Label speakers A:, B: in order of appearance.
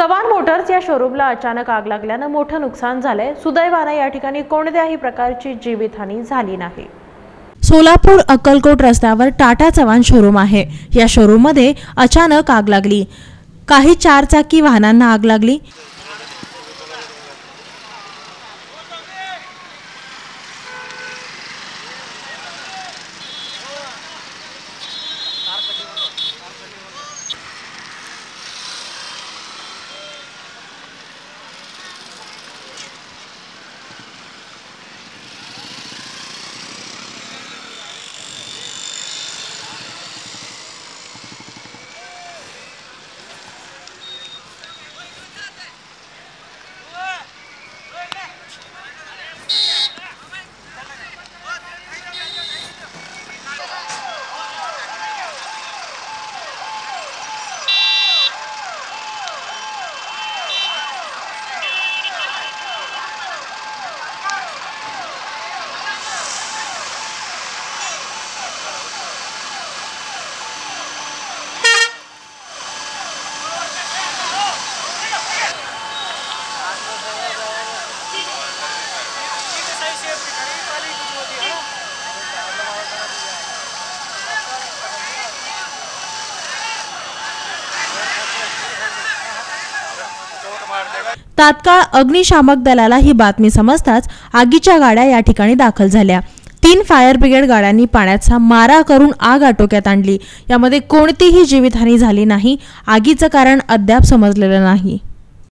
A: सवान Motors या शोरूमला अचानक आग लागल्यानं मोठं नुकसान झालंय. सुदैवानं या ठिकाणी कोणत्याही प्रकारची जीवितहानी झाली नाही. सोलापूर अक्कलकोट रस्त्यावर टाटा चव्हाण शोरूम आहे. या शोरूममध्ये अचानक आग लागली. काही चारचाकी वाहनांना आग लागली. तात्काळ अग्निशामक दलाला ही बातमी समजताच आगीच्या गाड्या या ठिकाणी दाखल झाल्या. तीन फायर ब्रिगेड गाड्यांनी पाण्याचा मारा करून आग आटोक्यात आणली. यामध्ये कोणतीही जीवितहानी झाली नाही. आगीचं कारण अद्याप समजलेलं नाही.